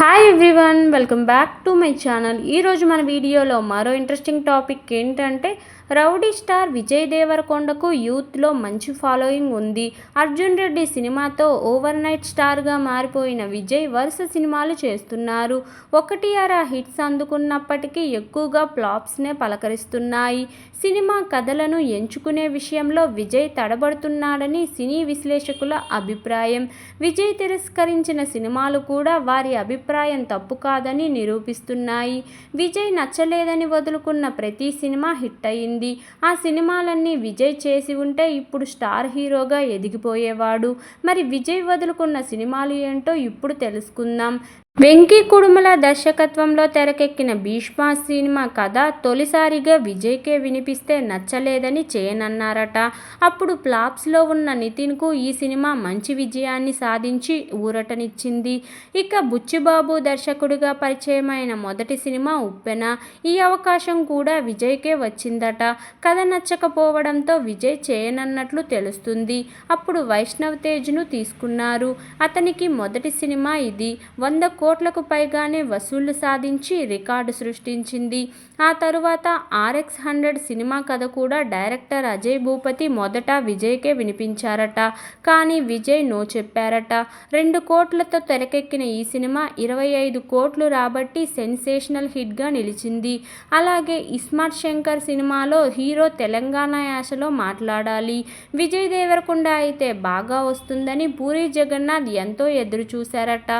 Hi everyone welcome back to my channel ఈరోజు మన వీడియోలో మరో ఇంట్రెస్టింగ్ టాపిక్ ఏంటంటే రౌడీ స్టార్ విజయ్ దేవరకొండకు యూత్లో మంచి ఫాలోయింగ్ ఉంది. అర్జున్ రెడ్డి సినిమాతో ఓవర్ నైట్ స్టార్గా మారిపోయిన విజయ్ వరుస సినిమాలు చేస్తున్నారు. ఒకటి అర హిట్స్ అందుకున్నప్పటికీ ఎక్కువగా ఫ్లాప్స్నే పలకరిస్తున్నాయి. సినిమా కథలను ఎంచుకునే విషయంలో విజయ్ తడబడుతున్నాడని సినీ విశ్లేషకుల అభిప్రాయం. విజయ్ తిరస్కరించిన సినిమాలు కూడా వారి అభిప్రాయం అభిప్రాయం తప్పు కాదని నిరూపిస్తున్నాయి. విజయ్ నచ్చలేదని వదులుకున్న ప్రతి సినిమా హిట్ అయింది. ఆ సినిమాలన్నీ విజయ్ చేసి ఉంటే ఇప్పుడు స్టార్ హీరోగా ఎదిగిపోయేవాడు. మరి విజయ్ వదులుకున్న సినిమాలు ఏంటో ఇప్పుడు తెలుసుకుందాం. వెంకీ కుడుమల దర్శకత్వంలో తెరకెక్కిన భీష్మ సినిమా కథ తొలిసారిగా విజయ్కే వినిపిస్తే నచ్చలేదని చేయనన్నారట. అప్పుడు ఫ్లాప్స్లో ఉన్న నితిన్కు ఈ సినిమా మంచి విజయాన్ని సాధించి ఊరటనిచ్చింది. ఇక బుచ్చిబాబు దర్శకుడిగా పరిచయమైన మొదటి సినిమా ఉప్పెన. ఈ అవకాశం కూడా విజయ్కే వచ్చిందట. కథ నచ్చకపోవడంతో విజయ్ చేయనన్నట్లు తెలుస్తుంది. అప్పుడు వైష్ణవ్ తేజ్ను తీసుకున్నారు. అతనికి మొదటి సినిమా ఇది. వంద కోట్లకు పైగానే వసూళ్ళు సాధించి రికార్డు సృష్టించింది. ఆ తరువాత ఆర్ఎక్స్ హండ్రెడ్ సినిమా కథ కూడా డైరెక్టర్ అజయ్ భూపతి మొదట విజయ్కే వినిపించారట. కానీ విజయ్ నో చెప్పారట. రెండు కోట్లతో తెరకెక్కిన ఈ సినిమా ఇరవై ఐదు కోట్లు రాబట్టి సెన్సేషనల్ హిట్గా నిలిచింది. అలాగే ఇస్మార్ట్ శంకర్ సినిమాలో హీరో తెలంగాణ యాసలో మాట్లాడాలి. విజయ్ దేవరకొండ అయితే బాగా వస్తుందని పూరి జగన్నాథ్ ఎంతో ఎదురు చూశారట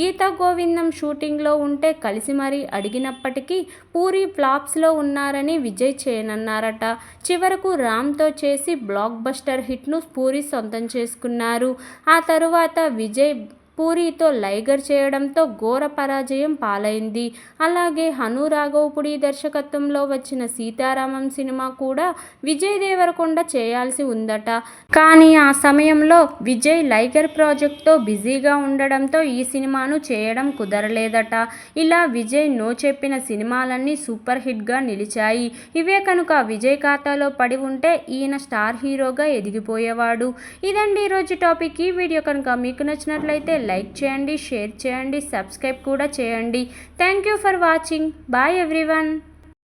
గీతా గోవిందం షూటింగ్లో ఉంటే కలిసి మరీ అడిగినప్పటికీ పూరి ఫ్లాప్స్లో ఉన్నారని విజయ్ చేయనన్నారట. చివరకు రామ్తో చేసి బ్లాక్ బస్టర్ హిట్ను పూరి సొంతం చేసుకున్నారు. ఆ తరువాత విజయ్ పూరితో లైగర్ చేయడంతో ఘోర పరాజయం పాలైంది. అలాగే హను రాఘవపుడి దర్శకత్వంలో వచ్చిన సీతారామం సినిమా కూడా విజయ్ దేవరకొండ చేయాల్సి ఉందట. కానీ ఆ సమయంలో విజయ్ లైగర్ ప్రాజెక్ట్తో బిజీగా ఉండడంతో ఈ సినిమాను చేయడం కుదరలేదట. ఇలా విజయ్ నో చెప్పిన సినిమాలన్నీ సూపర్ హిట్గా నిలిచాయి. ఇవే కనుక విజయ్ ఖాతాలో పడి ఉంటే ఈయన స్టార్ హీరోగా ఎదిగిపోయేవాడు. ఇదండి ఈరోజు టాపిక్. ఈ వీడియో కనుక మీకు నచ్చినట్లయితే లైక్ చేయండి షేర్ చేయండి సబ్స్క్రైబ్ కూడా చేయండి. Thank you for watching bye everyone